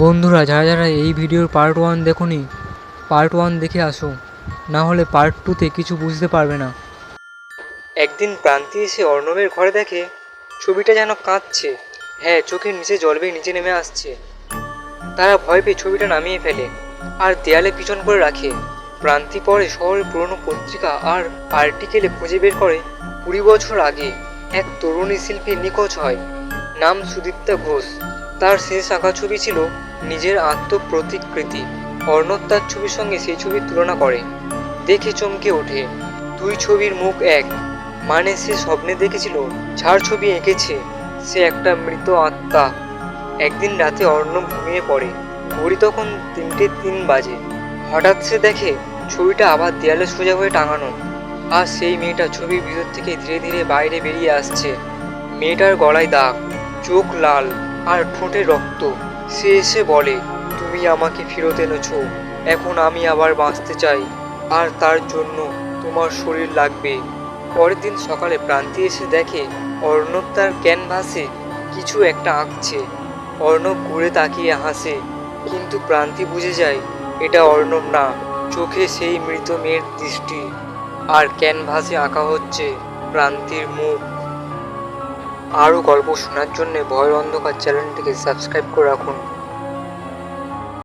বন্ধুরা, যারা যারা এই ভিডিওর পার্ট ওয়ান দেখোনি পার্ট ওয়ান দেখে আসো। না হলে পার্ট টুতে কিছু বুঝতে পারবে না। একদিন প্রান্তি এসে অর্ণবের ঘরে দেখে, ছবিটা যেন কাঁদছে। হ্যাঁ চোখের নিচে জল বেয়ে নিচে নেমে আসছে। তারা ভয় পেয়ে ছবিটা নামিয়ে ফেলে আর দেয়ালে পিছন করে রাখে। প্রান্তি পরে শহরের পুরনো পত্রিকা আর আর্টিকেলে খুঁজে বের করে কুড়ি বছর আগে। এক তরুণী শিল্পী নিখোঁজ হয়। নাম সুদীপ্তা ঘোষ। তার শেষ আঁকা ছবি ছিল নিজের আত্মপ্রতিকৃতি। অর্ণব তার ছবির সঙ্গে সেই ছবির তুলনা করে। দেখে চমকে ওঠে। দুই ছবির মুখ এক। মানে সে স্বপ্নে দেখেছিল, যার ছবি এঁকেছে, সে একটা মৃত আত্মা। একদিন রাতে অর্ণব ঘুমিয়ে পড়ে। ঘড়ি তখন তিনটে তিন বাজে। হঠাৎ সে দেখে ছবিটা আবার দেয়ালে সোজা হয়ে টাঙানো। আর সেই মেয়েটা ছবির ভিতর থেকে ধীরে ধীরে বাইরে বেরিয়ে আসছে। মেয়েটার গলায় দাগ। চোখ লাল আর ঠোঁটে রক্ত। সে এসে বলে, তুমি আমাকে ফেরত এনেছো। এখন আমি আবার বাঁচতে চাই। আর তার জন্য তোমার শরীর লাগবে। পরের দিন সকালে প্রান্তি এসে দেখে অর্ণব তার ক্যানভাসে কিছু একটা আঁকছে। অর্ণব ঘুরে তাকিয়ে হাসে, কিন্তু প্রান্তি বুঝে যায়, এটা অর্ণব না। চোখে সেই মৃত মেয়ের দৃষ্টি। আর ক্যানভাসে আঁকা হচ্ছে প্রান্তির মুখ। আরও গল্প শোনার জন্য ভয়ের অন্ধকার চ্যানেলটিকে সাবস্ক্রাইব করে রাখুন।